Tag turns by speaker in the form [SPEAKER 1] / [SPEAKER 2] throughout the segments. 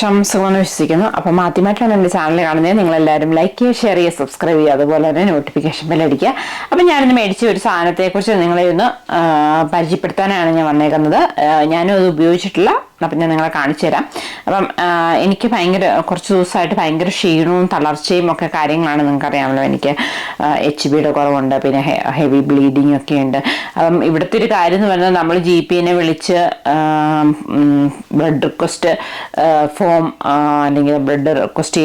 [SPEAKER 1] ശംസകളെന്ന് വിശ്വസിക്കുന്നു. അപ്പം ആദ്യമായിട്ടാണ് എന്റെ ചാനൽ കാണുന്നത്. നിങ്ങളെല്ലാവരും ലൈക്ക് ചെയ്യുക ഷെയർ ചെയ്യുക സബ്സ്ക്രൈബ് ചെയ്യുക. അതുപോലെ തന്നെ നോട്ടിഫിക്കേഷൻ ബെൽ അടിക്കുക. അപ്പം ഞാനിന്ന് മേടിച്ച ഒരു സാധനത്തെക്കുറിച്ച് നിങ്ങളെ ഒന്ന് പരിചയപ്പെടുത്താനാണ് ഞാൻ വന്നേക്കുന്നത്. ഞാനും അത് ഉപയോഗിച്ചിട്ടില്ല. അപ്പം ഞാൻ നിങ്ങളെ കാണിച്ചു തരാം. അപ്പം എനിക്ക് ഭയങ്കര കുറച്ച് ദിവസമായിട്ട് ഭയങ്കര ക്ഷീണവും തളർച്ചയും ഒക്കെ കാര്യങ്ങളാണ് നിങ്ങൾക്കറിയാമല്ലോ. എനിക്ക് എച്ച് ബിയുടെ കുറവുണ്ട് പിന്നെ ഹെവി ബ്ലീഡിങ് ഒക്കെ ഉണ്ട്. അപ്പം ഇവിടുത്തെ ഒരു കാര്യം എന്ന് പറഞ്ഞാൽ നമ്മൾ ജി പിനെ വിളിച്ച് ബ്ലഡ് റിക്വസ്റ്റ് ഫോം അല്ലെങ്കിൽ ബ്ലഡ് റിക്വസ്റ്റ്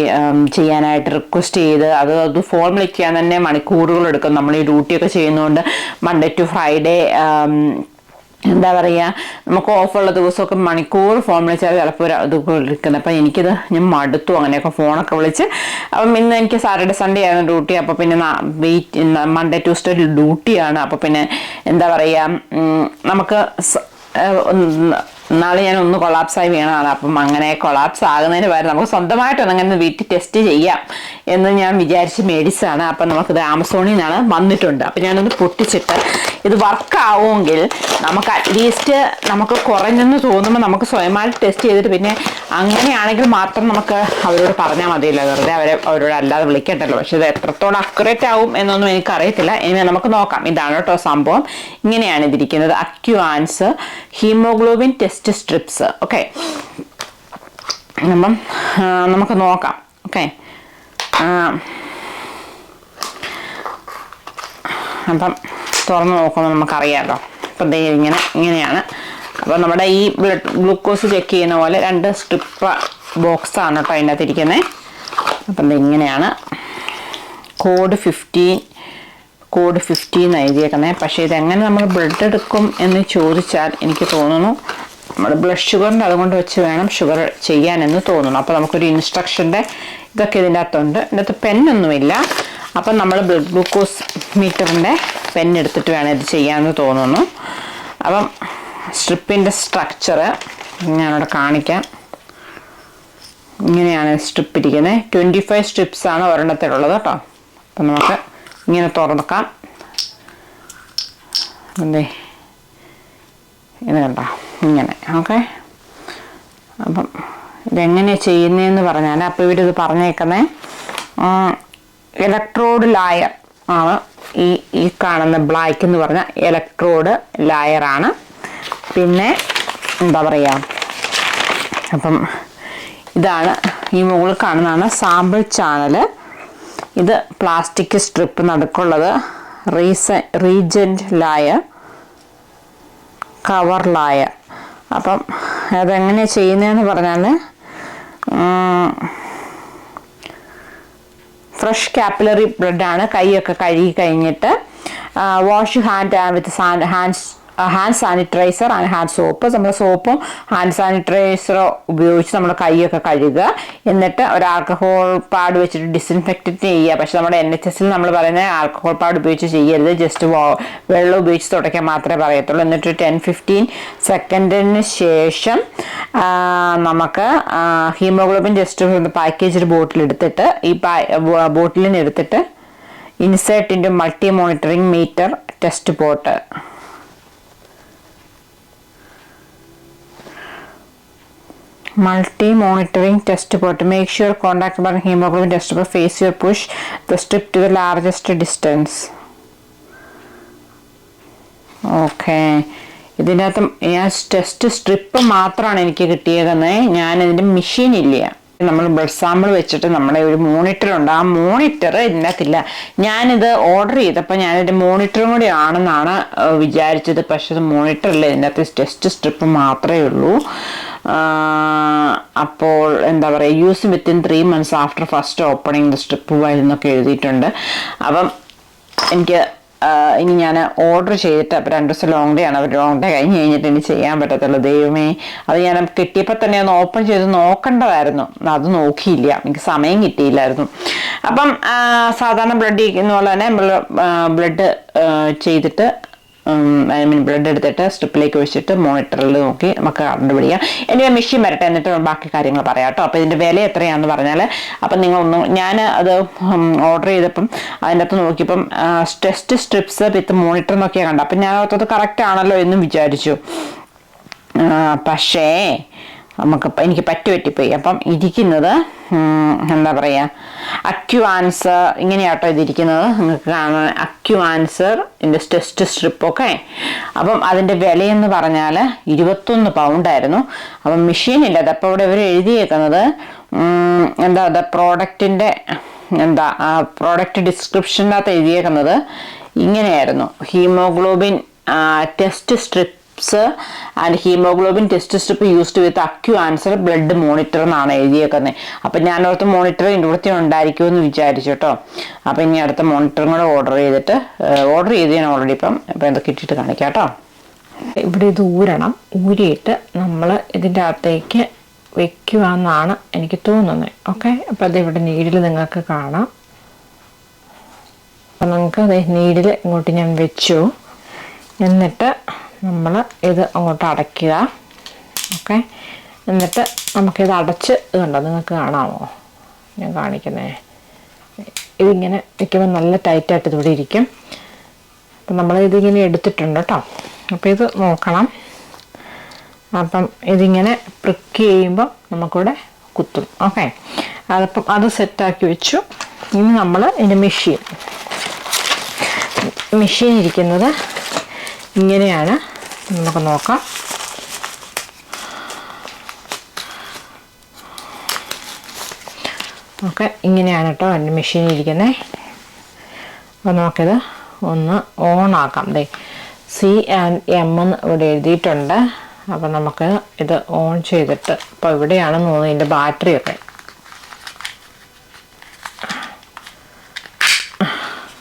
[SPEAKER 1] ചെയ്യാനായിട്ട് റിക്വസ്റ്റ് ചെയ്ത് അത് അത് ഫോം വിളിക്കാൻ തന്നെ മണിക്കൂറുകൾ എടുക്കും. നമ്മൾ ഈ ഡ്യൂട്ടിയൊക്കെ ചെയ്യുന്നതുകൊണ്ട് മൺഡേ ടു ഫ്രൈഡേ എന്താ പറയുക നമുക്ക് ഓഫുള്ള ദിവസമൊക്കെ മണിക്കൂർ ഫോൺ വിളിച്ചാൽ ചിലപ്പോൾ ഒരു ഇത് വിളിക്കുന്നത് അപ്പം എനിക്കിത് ഞാൻ മടുത്തു അങ്ങനെയൊക്കെ ഫോണൊക്കെ വിളിച്ച്. അപ്പം ഇന്ന് എനിക്ക് സാറ്റർഡേ സൺഡേ ആയിരുന്നു ഡ്യൂട്ടി. അപ്പോൾ പിന്നെ വെയിറ്റ് മൺഡേ ട്യൂസ്ഡേ ഡ്യൂട്ടിയാണ്. അപ്പോൾ പിന്നെ എന്താ പറയുക നമുക്ക് നാളെ ഞാൻ ഒന്ന് കൊളാപ്സായി വീണതാണ് അപ്പം അങ്ങനെ കൊളാപ്സ് ആകുന്നതിന് പകരം നമുക്ക് സ്വന്തമായിട്ട് അങ്ങനെ വീട്ടിൽ ടെസ്റ്റ് ചെയ്യാം എന്ന് ഞാൻ വിചാരിച്ച് മേടിച്ചതാണ് അപ്പം നമുക്കിത് ആമസോണിൽ നിന്നാണ് വന്നിട്ടുണ്ട്. അപ്പം ഞാനൊന്ന് പൊട്ടിച്ചിട്ട് ഇത് വർക്ക് ആവുമെങ്കിൽ നമുക്ക് അറ്റ്ലീസ്റ്റ് നമുക്ക് കുറഞ്ഞെന്ന് തോന്നുമ്പോൾ നമുക്ക് സ്വയമായിട്ട് ടെസ്റ്റ് ചെയ്തിട്ട് പിന്നെ അങ്ങനെയാണെങ്കിൽ മാത്രം നമുക്ക് അവരോട് പറഞ്ഞാൽ മതിയല്ലോ. വെറുതെ അവരെ അവരോട് അല്ലാതെ വിളിക്കണ്ടല്ലോ. പക്ഷെ ഇത് എത്രത്തോളം അക്യുറേറ്റ് ആവും എന്നൊന്നും എനിക്കറിയത്തില്ല. ഇനി നമുക്ക് നോക്കാം. ഇതാണ് കേട്ടോ സംഭവം. ഇങ്ങനെയാണ് ഇതിരിക്കുന്നത്. അക്യുവാൻസ് ഹീമോഗ്ലോബിൻ ടെസ്റ്റ് സ്ട്രിപ്സ് ഓക്കെ അപ്പം നമുക്ക് നോക്കാം. ഓക്കെ അപ്പം തുറന്ന് നോക്കുമ്പോൾ നമുക്കറിയാമല്ലോ അപ്പം ദേ ഇങ്ങനെ ഇങ്ങനെയാണ്. അപ്പോൾ നമ്മുടെ ഈ ബ്ലഡ് ഗ്ലൂക്കോസ് ചെക്ക് ചെയ്യുന്ന പോലെ രണ്ട് സ്ട്രിപ്പ് ബോക്സാണ് കേട്ടോ അതിന്റെ അകത്ത് ഇരിക്കുന്നത് അപ്പം ഇങ്ങനെയാണ്. കോഡ് ഫിഫ്റ്റീൻ കോഡ് ഫിഫ്റ്റീൻ എഴുതിയേക്കുന്നത് പക്ഷേ ഇതെങ്ങനെ നമ്മൾ ബ്ലഡ് എടുക്കും എന്ന് ചോദിച്ചാൽ എനിക്ക് തോന്നുന്നു നമ്മൾ ബ്ലഡ് ഷുഗറിന്റെ അതുകൊണ്ട് വെച്ച് വേണം ഷുഗർ ചെയ്യാനെന്ന് തോന്നുന്നു. അപ്പോൾ നമുക്കൊരു ഇൻസ്ട്രക്ഷന്റെ ഇതൊക്കെ ഇതിന്റെ അകത്തുണ്ട്. ഇതിന്റെ അകത്ത് പെന്നൊന്നുമില്ല. അപ്പം നമ്മൾ ബ്ലഡ് ഗ്ലൂക്കോസ് മീറ്ററിന്റെ പെൻ എടുത്തിട്ട് വേണം ഇത് ചെയ്യാമെന്ന് തോന്നുന്നു. അപ്പം സ്ട്രിപ്പിന്റെ സ്ട്രക്ചർ ഞാനിവിടെ കാണിക്കാം. ഇങ്ങനെയാണ് സ്ട്രിപ്പ് ഇരിക്കുന്നത്. ട്വന്റി ഫൈവ് സ്ട്രിപ്സാണ് ഒരെണ്ണത്തിലുള്ളത് കേട്ടോ. അപ്പം നമുക്ക് ഇങ്ങനെ തുറക്കാം എന്തേ ഇത് കണ്ടോ? ഇങ്ങനെ ഓക്കെ? അപ്പം ഇതെങ്ങനെ ചെയ്യുന്നതെന്ന് പറഞ്ഞാൽ അപ്പോൾ ഇവരിത് പറഞ്ഞേക്കുന്നേ. ഇലക്ട്രോഡ് ലായർ ആണ് ഈ ഈ കാണുന്ന ബ്ലാക്ക് എന്ന് പറഞ്ഞ ഇലക്ട്രോഡ് ലായറാണ് പിന്നെ എന്താ പറയുക അപ്പം ഇതാണ് ഈ മുകളിൽ കാണുന്നതാണ് സാമ്പിൾ ചാനൽ ഇത് പ്ലാസ്റ്റിക് സ്ട്രിപ്പ് നടുക്കുള്ളത്. റീസ റീജന്റ് ലായർ കവർ ലായർ അപ്പം അതെങ്ങനെയാണ് ചെയ്യുന്നതെന്ന് പറഞ്ഞാൽ ഫ്രഷ് കാപ്പിലറി ബ്ലഡാണ് കൈയൊക്കെ കഴുകി കഴിഞ്ഞിട്ട് wash hand with hands hand sanitiser and hand soap നമ്മൾ സോപ്പും ഹാൻഡ് സാനിറ്റൈസറോ ഉപയോഗിച്ച് നമ്മൾ കൈയൊക്കെ കഴുകുക. എന്നിട്ട് ഒരു ആൽക്കഹോൾ പാഡ് വെച്ചിട്ട് ഡിസിൻഫെക്റ്റ് ചെയ്യുക. പക്ഷെ നമ്മുടെ എൻ എച്ച് എസിൽ നമ്മൾ പറയുന്ന ആൽക്കഹോൾ പാഡ് ഉപയോഗിച്ച് ചെയ്യരുത്. ജസ്റ്റ് വെള്ളം ഉപയോഗിച്ച് തുടയ്ക്കാൻ മാത്രമേ പറയത്തുള്ളൂ. എന്നിട്ട് ടെൻ ഫിഫ്റ്റീൻ സെക്കൻഡിന് ശേഷം നമുക്ക് ഹീമോഗ്ലോബിൻ ജസ്റ്റ് പാക്കേജ് ബോട്ടിൽ എടുത്തിട്ട് ഈ ബോട്ടിലിന് എടുത്തിട്ട് insert multi monitoring meter test pot. Multi monitoring test port make sure contact button hemoglobin test port face your push the strip to the largest distance. Okay ഇതിന്റെ അകത്ത് ഞാൻ test strip മാത്രമാണ് എനിക്ക് കിട്ടിയതെന്ന്. ഞാൻ ഇതിന്റെ മെഷീൻ ഇല്ല. നമ്മൾ ബ്ലഡ് സാമ്പിൾ വെച്ചിട്ട് നമ്മുടെ ഒരു മോണിറ്റർ ഉണ്ട്. ആ മോണിറ്റർ ഇതിനകത്തില്ല. ഞാനിത് ഓർഡർ ചെയ്തപ്പോൾ ഞാനിതിന്റെ മോണിറ്ററും കൂടി ആണെന്നാണ് വിചാരിച്ചത്. പക്ഷേ മോണിറ്ററില്ല ഇതിനകത്ത് ടെസ്റ്റ് സ്ട്രിപ്പ് മാത്രമേ ഉള്ളൂ. അപ്പോൾ എന്താ പറയുക use within three months after first opening the strip എന്നൊക്കെ എഴുതിയിട്ടുണ്ട്. അപ്പം എനിക്ക് ഇനി ഞാൻ ഓർഡർ ചെയ്തിട്ട് അപ്പോൾ രണ്ട് ദിവസം ലോങ് ഡേ ആണ്. അവർ ലോങ് ഡേ കഴിഞ്ഞ് കഴിഞ്ഞിട്ട് ഇനി ചെയ്യാൻ പറ്റത്തുള്ളൂ. ദൈവമേ അത് ഞാൻ കിട്ടിയപ്പോൾ തന്നെ ഒന്ന് ഓപ്പൺ ചെയ്ത് നോക്കേണ്ടതായിരുന്നു. അത് നോക്കിയില്ല. എനിക്ക് സമയം കിട്ടിയില്ലായിരുന്നു. അപ്പം സാധാരണ ബ്ലഡ് എന്ന പോലെ തന്നെ ബ്ലഡ് ചെയ്തിട്ട് ഐ മീൻ ബ്ലഡ് എടുത്തിട്ട് സ്ട്രിപ്പിലേക്ക് ഒഴിച്ചിട്ട് മോണിറ്ററിൽ നോക്കി നമുക്ക് കണ്ടുപിടിക്കാം. എന്റെ മെഷീൻ വരട്ടെ എന്നിട്ട് ബാക്കി കാര്യങ്ങൾ പറയാം കേട്ടോ. അപ്പോൾ ഇതിന്റെ വില എത്രയാണെന്ന് പറഞ്ഞാൽ അപ്പം നിങ്ങളൊന്ന് ഞാൻ അത് ഓർഡർ ചെയ്തപ്പം അതിന്റെ അകത്ത് നോക്കിയപ്പം ടെസ്റ്റ് സ്ട്രിപ്സ് വിത്ത് മോണിറ്റർ എന്നൊക്കെയാണ് കണ്ടത്. അപ്പം ഞാൻ ഓർത്തത് കറക്റ്റ് ആണല്ലോ എന്നും വിചാരിച്ചു. പക്ഷേ
[SPEAKER 2] നമുക്കിപ്പോൾ എനിക്ക് പറ്റുപറ്റിപ്പോയി അപ്പം ഇരിക്കുന്നത് എന്താ പറയുക അക്യു ആൻസർ ഇങ്ങനെയാട്ടോ ഇതിരിക്കുന്നത്. നിങ്ങൾക്ക് കാണാൻ അക്യു ആൻസർ ഇതിന്റെ ടെസ്റ്റ് സ്ട്രിപ്പ് ഒക്കെ അപ്പം അതിന്റെ വിലയെന്ന് പറഞ്ഞാൽ ഇരുപത്തൊന്ന് പൗണ്ടായിരുന്നു അപ്പം മെഷീനില്ല അതപ്പോൾ ഇവിടെ ഇവർ എഴുതിയേക്കുന്നത് എന്താ അത് പ്രോഡക്റ്റിന്റെ എന്താ ആ പ്രോഡക്റ്റ് ഡിസ്ക്രിപ്ഷനകത്ത് എഴുതിയേക്കുന്നത് ഇങ്ങനെയായിരുന്നു. Haemoglobin test strips and haemoglobin test strip used with AccuAnswer blood monitor എന്നാണ് എഴുതിയേക്കുന്നത്. അപ്പം ഞാൻ ഓർത്ത് മോണിറ്റർ ഇവിടുത്തെ ഉണ്ടായിരിക്കുമെന്ന് വിചാരിച്ചു കേട്ടോ. അപ്പം ഇനി അടുത്ത മോണിറ്ററും കൂടെ ഓർഡർ ചെയ്തിട്ട് ഓർഡർ ചെയ്ത് ഞാൻ ഓൾറെഡി ഇപ്പം ഇപ്പം എന്തൊക്കെ ഇട്ടിട്ട് കാണിക്കാം കേട്ടോ.
[SPEAKER 1] ഇവിടെ ഇത് ഊരണം. ഊരിയിട്ട് നമ്മൾ ഇതിന്റെ അകത്തേക്ക് വെക്കുവാന്നാണ് എനിക്ക് തോന്നുന്നത്. ഓക്കെ? അപ്പം അത് ഇവിടെ നീഡിൽ നിങ്ങൾക്ക് കാണാം. അപ്പം നിങ്ങൾക്ക് അത് നീഡിൽ ഇങ്ങോട്ട് ഞാൻ വെച്ചു. എന്നിട്ട് നമ്മൾ ഇത് അങ്ങോട്ട് അടയ്ക്കുക. ഓക്കെ? എന്നിട്ട് നമുക്കിത് അടച്ച് ഇതുണ്ടോ? നിങ്ങൾക്ക് കാണാമോ? ഞാൻ കാണിക്കുന്നേ. ഇതിങ്ങനെ വയ്ക്കുമ്പോൾ നല്ല ടൈറ്റായിട്ട് ഇതിവിടെ ഇരിക്കും. അപ്പം നമ്മൾ ഇതിങ്ങനെ എടുത്തിട്ടുണ്ട് കേട്ടോ. അപ്പോൾ ഇത് നോക്കണം. അപ്പം ഇതിങ്ങനെ പ്രിക്ക് ചെയ്യുമ്പോൾ നമുക്കിവിടെ കുത്തും. ഓക്കെ? അതപ്പം അത് സെറ്റാക്കി വെച്ചു. ഇനി നമ്മൾ ഇതിന്റെ മെഷീൻ. മെഷീൻ ഇരിക്കുന്നത് ഇങ്ങനെയാണ്. നമുക്ക് നോക്കാം. ഓക്കെ ഇങ്ങനെയാണ് കേട്ടോ എന്റെ മെഷീൻ ഇരിക്കുന്നത് അപ്പോൾ നമുക്കിത് ഒന്ന് ഓൺ ആക്കാം. ദേ സി ആൻഡ് എം എന്ന് ഇവിടെ എഴുതിയിട്ടുണ്ട്. അപ്പോൾ നമുക്ക് ഇത് ഓൺ ചെയ്തിട്ട് അപ്പോൾ ഇവിടെയാണെന്ന് തോന്നുന്നു ഇതിന്റെ ബാറ്ററിയൊക്കെ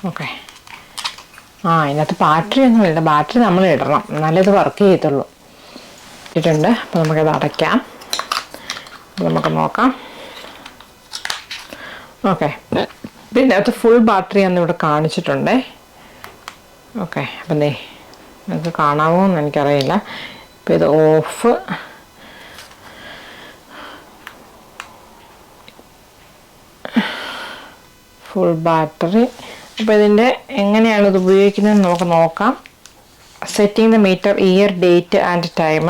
[SPEAKER 1] ഓക്കെ ആ ഇതിനകത്ത് ബാറ്ററി ഒന്നും ഇല്ല. ബാറ്ററി നമ്മൾ ഇടണം. എന്നാലേ ഇത് വർക്ക് ചെയ്യത്തുള്ളൂ. ഇട്ടിട്ടുണ്ട്. അപ്പോൾ നമുക്കത് അടയ്ക്കാം. നമുക്ക് നോക്കാം. ഓക്കെ പിന്നെ അത് ഫുൾ ബാറ്ററി ഒന്നും ഇവിടെ കാണിച്ചിട്ടുണ്ട്. ഓക്കെ അപ്പം ദേ നിങ്ങൾക്ക് കാണാമോ എന്ന് എനിക്കറിയില്ല. ഇപ്പം ഇത് ഓഫ് ഫുൾ ബാറ്ററി അപ്പോൾ ഇതിന്റെ എങ്ങനെയാണ് ഇത് ഉപയോഗിക്കുന്നത് നമുക്ക് നോക്കാം. Setting the meter year date and time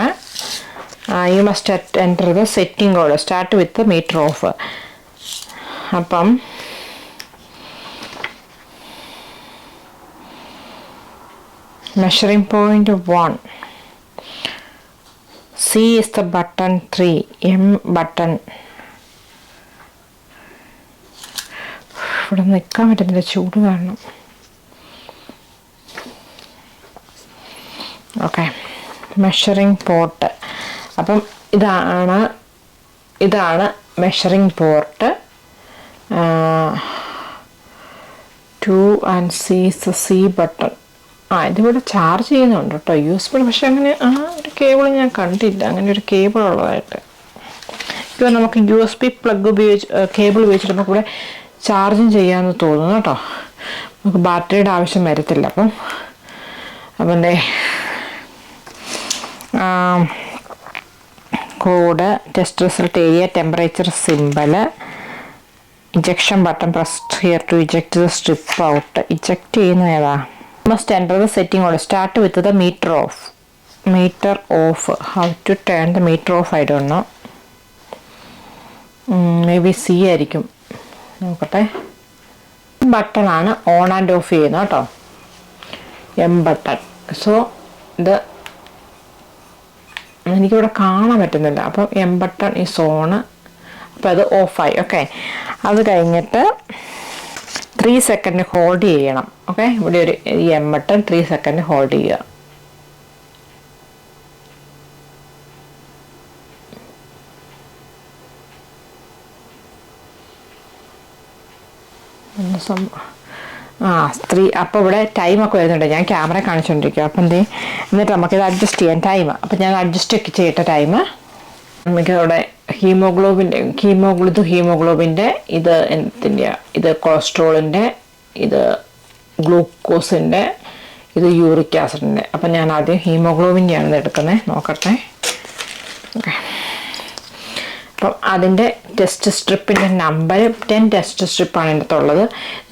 [SPEAKER 1] you must enter the setting code start with meter off അപ്പം measuring point 1 C is the button 3 M button ഇവിടെ നിൽക്കാൻ പറ്റുന്നില്ല. ചൂട് കാരണം. ഓക്കെ മെഷറിങ് പോർട്ട് അപ്പം ഇതാണ് ഇതാണ് measuring port two and C C button ആ ഇതിവിടെ ചാർജ് ചെയ്യുന്നുണ്ട് കേട്ടോ. യൂസ്ഫുൾ പക്ഷെ അങ്ങനെ ആ ഒരു കേബിൾ ഞാൻ കണ്ടില്ല. അങ്ങനെ ഒരു കേബിൾ ഉള്ളതായിട്ട്. ഇപ്പോൾ നമുക്ക് യു എസ് ബി പ്ലഗ് ഉപയോഗിച്ച് കേബിൾ ഉപയോഗിച്ചിട്ട് നമുക്ക് ഇവിടെ ചാർജും ചെയ്യാമെന്ന് തോന്നുന്നു കേട്ടോ. നമുക്ക് ബാറ്ററിയുടെ ആവശ്യം വരത്തില്ല അപ്പം. അപ്പം എന്തേ code test result area temperature symbol ejection button press here to eject the strip out eject ചെയ്യുന്ന ഏതാ? Must enter the setting order start with the meter off meter off how to turn the meter off ആയിട്ടുണ്ടോ may be C ആയിരിക്കും. നോക്കട്ടെ. ബട്ടണാണ് on and of ചെയ്യുന്നത് കേട്ടോ. M button so ഇത് എനിക്കിവിടെ കാണാൻ പറ്റുന്നില്ല. അപ്പം എം ബട്ടൺ ഈ സോണ് അപ്പം അത് ഓഫായി ഓക്കെ അത് കഴിഞ്ഞിട്ട് ത്രീ സെക്കൻഡ് ഹോൾഡ് ചെയ്യണം. ഓക്കെ ഇവിടെ ഒരു M button three second hold ചെയ്യുക. ആ സ്ത്രീ അപ്പോൾ ഇവിടെ ടൈമൊക്കെ വരുന്നുണ്ട്. ഞാൻ ക്യാമറ കാണിച്ചുകൊണ്ടിരിക്കുക അപ്പം എന്തേ? എന്നിട്ട് നമുക്കിത് അഡ്ജസ്റ്റ് ചെയ്യാൻ ടൈം അപ്പം ഞാൻ അഡ്ജസ്റ്റ് ഒക്കെ ചെയ്യട്ടെ ടൈം നമുക്ക് അവിടെ ഹീമോഗ്ലോബിന്റെ ഹീമോഗ്ലോ ഇത് ഹീമോഗ്ലോബിന്റെ ഇത് എന്തിന്റെ ഇത് കൊളസ്ട്രോളിന്റെ ഇത് ഗ്ലൂക്കോസിന്റെ ഇത് യൂറിക് ആസിഡിന്റെ അപ്പം ഞാൻ ആദ്യം ഹീമോഗ്ലോബിന്റെയാണ് ഇത് എടുക്കുന്നത് നോക്കട്ടെ. ഓക്കെ അപ്പം അതിന്റെ ടെസ്റ്റ് സ്ട്രിപ്പിന്റെ നമ്പർ ടെൻ ടെസ്റ്റ് സ്ട്രിപ്പാണ് എന്റെ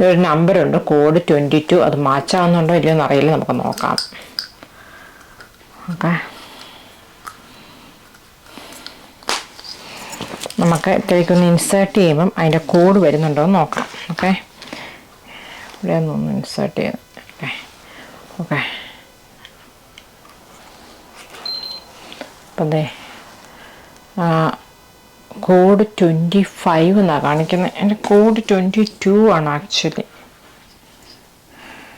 [SPEAKER 1] ഒരു നമ്പറുണ്ട് കോഡ് ട്വന്റി ടു അത് മാച്ചാവുന്നുണ്ടോ ഇല്ലയോ എന്നറിയില്ല. നമുക്ക് നോക്കാം. ഓക്കെ. നമുക്ക് ഇതിലേക്കൊന്ന് ഇൻസേർട്ട് ചെയ്യുമ്പം അതിന്റെ കോഡ് വരുന്നുണ്ടോ എന്ന് നോക്കാം. ഓക്കെ. ഇവിടെ ഒന്ന് ഇൻസേർട്ട് ചെയ്യുന്നു ഓക്കെ. ഓക്കെ. അപ്പം ദേ കോഡ് ട്വന്റി ഫൈവ് എന്നാണ് കാണിക്കുന്നത് എന്റെ കോഡ് ട്വന്റി ടു ആണ് ആക്ച്വലി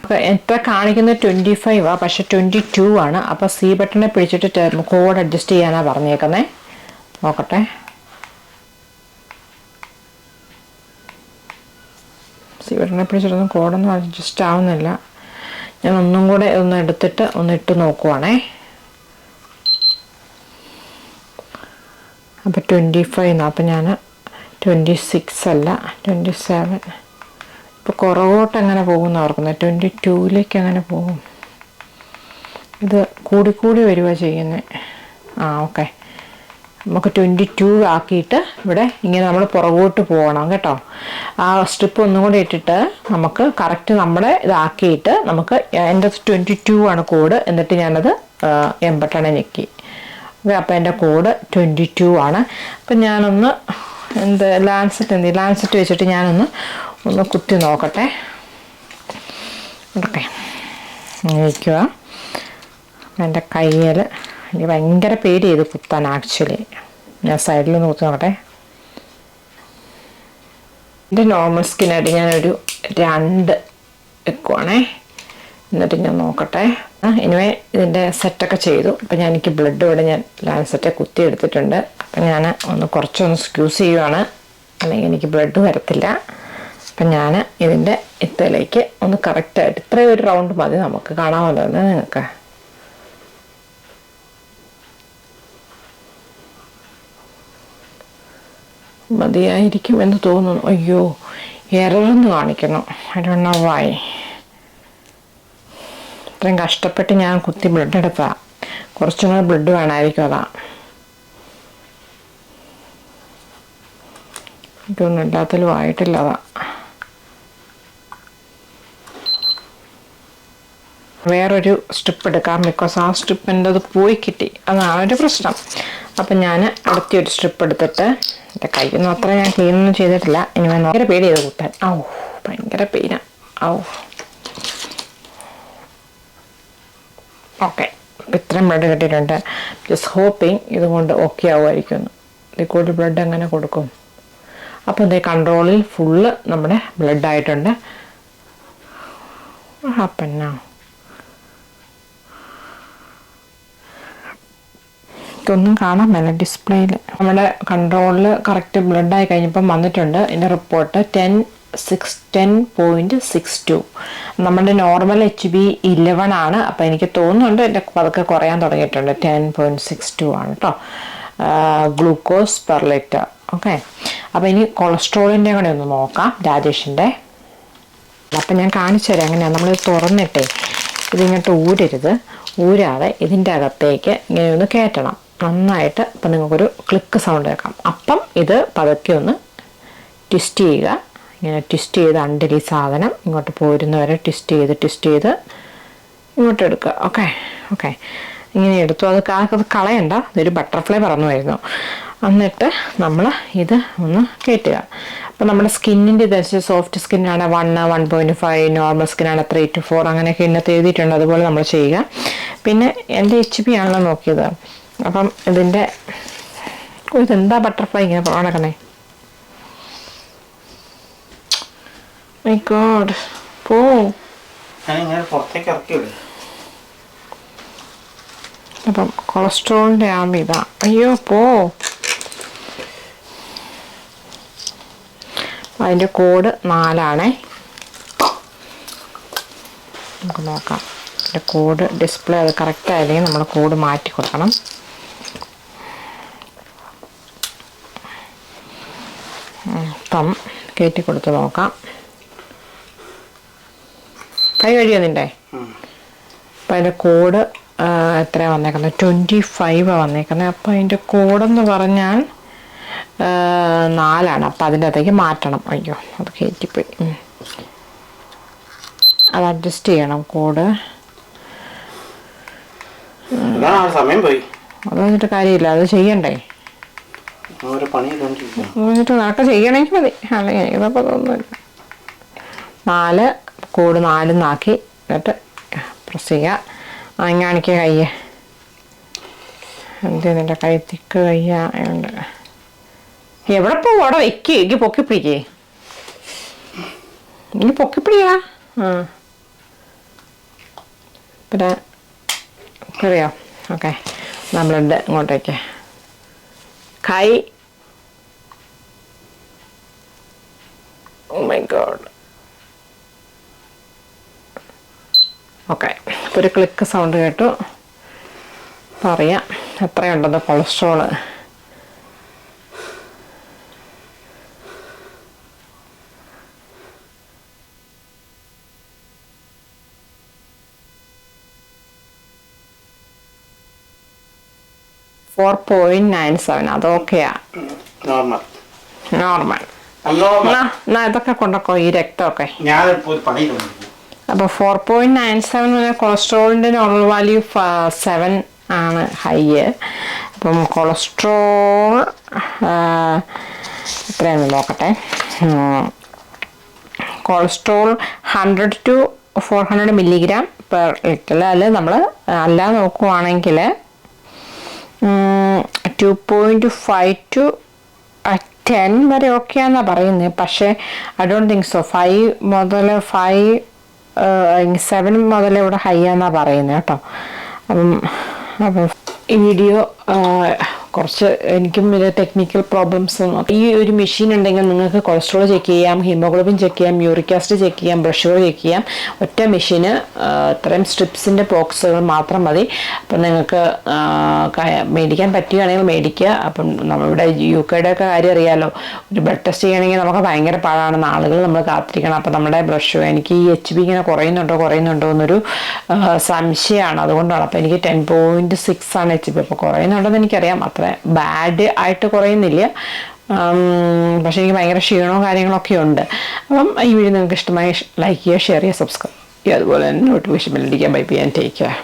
[SPEAKER 1] അപ്പോൾ എത്ര കാണിക്കുന്നത് ട്വന്റി ഫൈവ് ആ പക്ഷേ ട്വന്റി ടു ആണ്. അപ്പോൾ സി ബട്ടണെ പിടിച്ചിട്ട് കോഡ് അഡ്ജസ്റ്റ് ചെയ്യാനാണ് പറഞ്ഞേക്കുന്നത് നോക്കട്ടെ. സി ബട്ടണെ പിടിച്ചിട്ടൊന്നും കോഡൊന്നും അഡ്ജസ്റ്റ് ആവുന്നില്ല. ഞാൻ ഒന്നും കൂടെ ഒന്ന് എടുത്തിട്ട് ഒന്ന് ഇട്ട് നോക്കുവാണേ. അപ്പോൾ ട്വന്റി ഫൈവ് അപ്പം ഞാൻ ട്വന്റി സിക്സ് അല്ല ട്വന്റി സെവൻ ഇപ്പോൾ കുറവോട്ട് എങ്ങനെ പോകുമെന്ന് ഓർക്കുന്നത് ട്വന്റി ടൂവിലേക്ക് എങ്ങനെ പോകും? ഇത് കൂടിക്കൂടി വരിക ചെയ്യുന്നത് ആ ഓക്കെ നമുക്ക് ട്വന്റി ടു ആക്കിയിട്ട് ഇവിടെ ഇങ്ങനെ നമ്മൾ പുറകോട്ട് പോകണം കേട്ടോ. ആ സ്ട്രിപ്പ് ഒന്നും കൂടി ഇട്ടിട്ട് നമുക്ക് കറക്റ്റ് നമ്മുടെ ഇതാക്കിയിട്ട് നമുക്ക് എന്റെ ട്വന്റി ടു ആണ് കോഡ് എന്നിട്ട് ഞാനത് എമ്പട്ടണ ഞെക്കി. അപ്പോൾ എന്റെ കോഡ് ട്വന്റി ടു ആണ്. അപ്പം ഞാനൊന്ന് എന്ത് ലാൻസെറ്റ് എന്ത് ലാൻസെറ്റ് വെച്ചിട്ട് ഞാനൊന്ന് ഒന്ന് കുത്തി നോക്കട്ടെ. ഓക്കെ. നോക്കുക എന്റെ കയ്യിൽ എനിക്ക് ഭയങ്കര പേടി ചെയ്ത് കുത്താൻ ആക്ച്വലി ഞാൻ സൈഡിൽ നിന്ന് കുത്തി നോക്കട്ടെ. എന്റെ നോർമൽ സ്കിന്നായിട്ട് ഞാനൊരു രണ്ട് വെക്കുവാണേ. എന്നിട്ട് ഞാൻ നോക്കട്ടെ. ഇനിമേ ഇതിന്റെ സെറ്റൊക്കെ ചെയ്തു. അപ്പം ഞാൻ എനിക്ക് ബ്ലഡ് ഇവിടെ ഞാൻ ലാൻസെറ്റ് കുത്തി എടുത്തിട്ടുണ്ട്. അപ്പം ഞാൻ ഒന്ന് കുറച്ചൊന്ന് സ്ക്യൂസ് ചെയ്യുവാണ്. അല്ലെങ്കിൽ എനിക്ക് ബ്ലഡ് വരത്തില്ല. അപ്പം ഞാൻ ഇതിന്റെ ഇത്തലേക്ക് ഒന്ന് കറക്റ്റായിട്ട് ഇത്രയും ഒരു റൗണ്ട് മതി നമുക്ക് കാണാമല്ലോ എന്ന് നിങ്ങൾക്ക്. മതിയായിരിക്കും എന്ന് തോന്നുന്നു. അയ്യോ എററെന്ന് കാണിക്കണം ഐ ഡോണ്ട് നോ വൈ ഇത്രയും കഷ്ടപ്പെട്ട് ഞാൻ കുത്തി ബ്ലഡ് എടുത്താ കുറച്ചും കൂടെ ബ്ലഡ് വേണമായിരിക്കും അതാ. എനിക്കൊന്നും എല്ലാത്തിലും ആയിട്ടില്ല അതാ. വേറൊരു സ്ട്രിപ്പ് എടുക്കാം ബിക്കോസ് ആ സ്ട്രിപ്പ് അത് പോയി കിട്ടി. അതാണ് ഒരു പ്രശ്നം. അപ്പം ഞാൻ അടുത്ത ഒരു സ്ട്രിപ്പ് എടുത്തിട്ട് എന്റെ കയ്യൊന്നും അത്ര ഞാൻ ക്ലീനൊന്നും ചെയ്തിട്ടില്ല. ഇനി ഭയങ്കര പേടി ചെയ്ത് കുത്താൻ ഔ ഭയങ്കര പെയിനാണ് ഔ. ഓക്കെ. ഇത്രയും ബ്ലഡ് കിട്ടിയിട്ടുണ്ട്. ജസ്റ്റ് ഹോപ്പിങ് ഇതുകൊണ്ട് ഓക്കെ ആവുമായിരിക്കും ലിക്വിഡ് ബ്ലഡ് എങ്ങനെ കൊടുക്കും. അപ്പോൾ ഇതേ കൺട്രോളിൽ ഫുള്ള് നമ്മുടെ ബ്ലഡ് ആയിട്ടുണ്ട്. ഹാപ്പന്നാ ഒന്നും കാണാൻ മേല. ഡിസ്പ്ലേയിൽ നമ്മുടെ കൺട്രോളിൽ കറക്റ്റ് ബ്ലഡ് ആയി കഴിഞ്ഞപ്പം വന്നിട്ടുണ്ട്. ഇതിന്റെ report ten six ten point six two നമ്മുടെ നോർമൽ എച്ച് ബി ഇലവൺ ആണ്. അപ്പോൾ എനിക്ക് തോന്നുന്നുണ്ട് എന്റെ പതുക്കെ കുറയാൻ തുടങ്ങിയിട്ടുണ്ട്. ടെൻ പോയിന്റ് സിക്സ് ടു ആണ് കേട്ടോ ഗ്ലൂക്കോസ് പെർ ലിറ്റർ ഓക്കെ അപ്പോൾ ഇനി കൊളസ്ട്രോളിന്റെ കൂടെ ഒന്ന് നോക്കാം രാജേഷിന്റെ അപ്പം ഞാൻ കാണിച്ചു തരാം. എങ്ങനെയാണ് നമ്മൾ തുറന്നിട്ടേ ഇതിങ്ങോട്ട് ഊരരുത്. ഊരാതെ ഇതിന്റെ അകത്തേക്ക് ഇങ്ങനെ ഒന്ന് കയറ്റണം. നന്നായിട്ട് ഇപ്പം നിങ്ങൾക്കൊരു ക്ലിക്ക് സൗണ്ട് കേൾക്കാം. അപ്പം ഇത് പതുക്കെ ഒന്ന് ട്വിസ്റ്റ് ചെയ്യുക. ഇങ്ങനെ ട്വിസ്റ്റ് ചെയ്ത് അണ്ടരി സാധനം ഇങ്ങോട്ട് പോരുന്നവരെ ട്വിസ്റ്റ് ചെയ്ത് ട്വിസ്റ്റ് ചെയ്ത് ഇങ്ങോട്ട് എടുക്കുക. ഓക്കെ ഓക്കെ ഇങ്ങനെ എടുത്തു. അത് അത് കളയണ്ട. ഇതൊരു ബട്ടർഫ്ലൈ പറന്നു വരുന്നു എന്നിട്ട് നമ്മൾ ഇത് ഒന്ന് കയറ്റുക അപ്പോൾ നമ്മുടെ സ്കിന്നിന്റെ ഇതനുസരിച്ച് soft സ്കിന്നാണ് one one point five normal സ്കിന്നാണ് three two four അങ്ങനെയൊക്കെ ഇന്നത്തെ എഴുതിയിട്ടുണ്ട്. അതുപോലെ നമ്മൾ ചെയ്യുക. പിന്നെ എന്റെ എച്ച് പി ആണല്ലോ നോക്കിയത്. അപ്പം ഇതിന്റെ ഇതെന്താ ബട്ടർഫ്ലൈ ഇങ്ങനെ നടക്കണേ മൈ ഗോഡ് പോ
[SPEAKER 3] ഞാൻ ഇങ്ങനെ പുറത്തേക്ക് ഇറക്കി വിടും.
[SPEAKER 1] അപ്പം കൊളസ്ട്രോളിന്റെ ഇതാ. അയ്യോ പോ അതിന്റെ കോഡ് നാലാണേ. നമുക്ക് നോക്കാം. അതിന്റെ കോഡ് ഡിസ്പ്ലേ അത് കറക്റ്റ് ആയില്ലെങ്കിൽ നമ്മൾ കോഡ് മാറ്റി കൊടുക്കണം. ഉം, ഇപ്പം കയറ്റി കൊടുത്ത് നോക്കാം. കൈ കഴിയോ നിന്റെ അപ്പം അതിന്റെ കോഡ് എത്ര വന്നേക്കുന്നത് ട്വന്റി ഫൈവാണ് വന്നേക്കുന്നത് അപ്പം അതിന്റെ കോഡെന്ന് പറഞ്ഞാൽ നാലാണ്. അപ്പൊ അതിന്റെ അകത്തേക്ക് മാറ്റണം. അയ്യോ അത് കയറ്റിപ്പോയി. അത് അഡ്ജസ്റ്റ് ചെയ്യണം കോഡ്.
[SPEAKER 3] സമയം പോയി.
[SPEAKER 1] അത് വന്നിട്ട് കാര്യമില്ല. അത് ചെയ്യണ്ടേ? എന്നിട്ട് നടക്ക ചെയ്യണമെങ്കിൽ മതി. അല്ലെങ്കിൽ തോന്നുന്നില്ല നാല് കൂട് നാലും നാക്കി എന്നിട്ട് പ്രസ് ചെയ്യുക. അങ്ങാണിക്ക് കയ്യ് എന്ത് ചെയ്യുന്നുണ്ട് കൈ? തിക്ക് കയ്യുണ്ട് എവിടെ പോകും അവിടെ വെക്ക്. എനിക്ക് പൊക്കി പിടിക്കേ. നീ പൊക്കി പിടിയാ ആ. പിന്നെ അറിയോ ഓക്കെ. നമ്മളുണ്ട്. ഇങ്ങോട്ടേക്ക്. കൈ. Oh my God okay. ഒരു ക്ലിക്ക് സൗണ്ട് കേട്ടു. പറയാം. എത്രയുണ്ടെന്ന് cholesterol four point nine seven അത്
[SPEAKER 3] ഓക്കെയാ
[SPEAKER 1] നോർമൽ
[SPEAKER 3] നോർമൽ
[SPEAKER 1] എന്നാ ഇതൊക്കെ കൊണ്ടൊക്കെ ഈ രക്തമൊക്കെ?
[SPEAKER 3] ഞാൻ
[SPEAKER 1] അപ്പോൾ ഫോർ പോയിന്റ് നയൻ സെവൻ കൊളസ്ട്രോളിന്റെ നോർമൽ വാല്യൂ സെവൻ ആണ് ഹൈ അപ്പം കൊളസ്ട്രോൾ എത്രയാണ് നോക്കട്ടെ. Cholesterol hundred to four hundred milligram per litre അല്ല നമ്മൾ അല്ല നോക്കുവാണെങ്കിൽ two point five to ten വരെ ഓക്കെയാണെന്നാണ് പറയുന്നത് പക്ഷേ I don't think so five മുതൽ ഫൈവ് സെവൻ മുതൽ ഇവിടെ ഹൈ ആണെന്നാണ് പറയുന്നത് കേട്ടോ. അപ്പം അപ്പം വീഡിയോ കുറച്ച് എനിക്കും ഇത് ടെക്നിക്കൽ പ്രോബ്ലംസ് ഈ ഒരു മെഷീൻ ഉണ്ടെങ്കിൽ നിങ്ങൾക്ക് കൊളസ്ട്രോൾ ചെക്ക് ചെയ്യാം ഹീമോഗ്ലോബിൻ ചെക്ക് ചെയ്യാം യൂറിക് ആസിഡ് ചെക്ക് ചെയ്യാം ബ്ലഡ് ചെക്ക് ചെയ്യാം. ഒറ്റ മെഷീന് ഇത്രയും സ്ട്രിപ്സിന്റെ ബോക്സുകൾ മാത്രം മതി. അപ്പം നിങ്ങൾക്ക് മേടിക്കാൻ പറ്റുകയാണെങ്കിൽ മേടിക്കുക. അപ്പം നമ്മളിവിടെ യു കെയുടെ ഒക്കെ കാര്യം അറിയാലോ. ഒരു ബ്ലഡ് ടെസ്റ്റ് ചെയ്യണമെങ്കിൽ നമുക്ക് ഭയങ്കര പാടാണ് നാളുകൾ നമ്മൾ കാത്തിരിക്കണം. അപ്പം നമ്മുടെ ബ്ലഡ് എനിക്ക് ഈ എച്ച് ബി ഇങ്ങനെ കുറയുന്നുണ്ടോ കുറയുന്നുണ്ടോ എന്നൊരു സംശയമാണ്. അതുകൊണ്ടാണ്. അപ്പം എനിക്ക് ടെൻ പോയിന്റ് സിക്സ് ആണ് എച്ച് ബി അപ്പോൾ കുറയുന്നുണ്ടെന്ന് എനിക്കറിയാം. അത്ര ബാഡ് ആയിട്ട് കുറയുന്നില്ല. പക്ഷേ എനിക്ക് ഭയങ്കര ക്ഷീണവും കാര്യങ്ങളൊക്കെ ഉണ്ട്. അപ്പം ഈ വീഡിയോ നിങ്ങൾക്ക് ഇഷ്ടമായി ലൈക്ക് ചെയ്യുക ഷെയർ ചെയ്യുക സബ്സ്ക്രൈബ് ചെയ്യുക. അതുപോലെ തന്നെ notification ബെല്ലടിക്കുക bye bye and take care